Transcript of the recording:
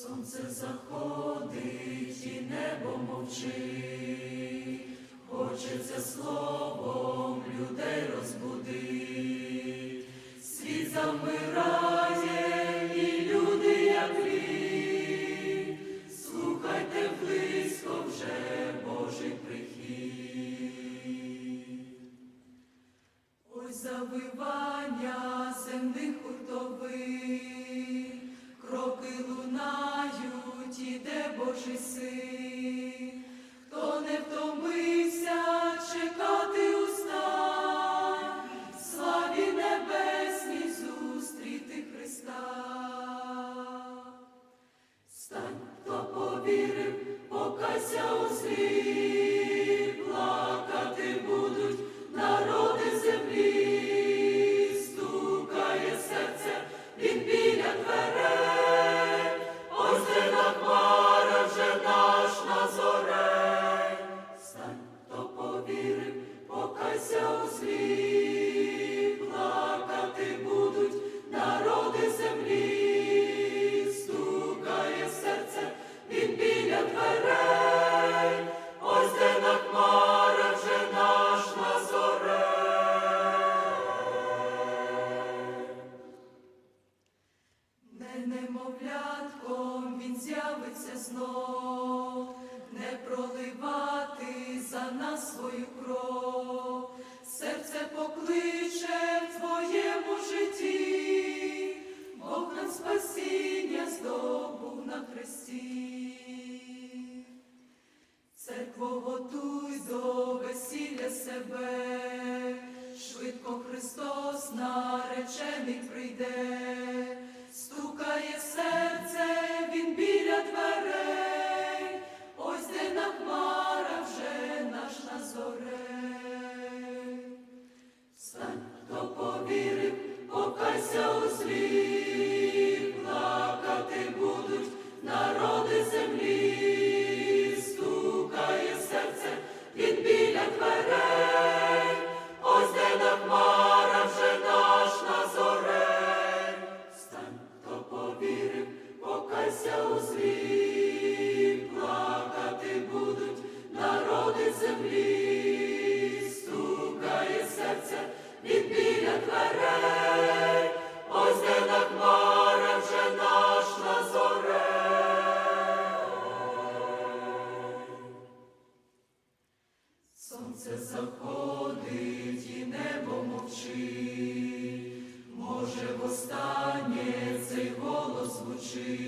Сонце заходить і небо мовчить, хочеться словом людей розбудить. Світ замирає, і люди, як лід, слухайте близько вже Божий прихід. Ось завивання земних хуртовин, кроки лунають, Божий син, немовлятком він з'явиться знов, не проливати за нас свою кров, серце покличе в твоєму житті, Бог нам спасіння здобув на хресті. Церкво, готуй до весілля себе, швидко Христос наречений прийде стукає серце, він біля дверей, ось де на хмара вже наш назорей. Стань, хто повірив, покайся у світ. заходить і небо мовчить, може, востаннє цей голос звучить.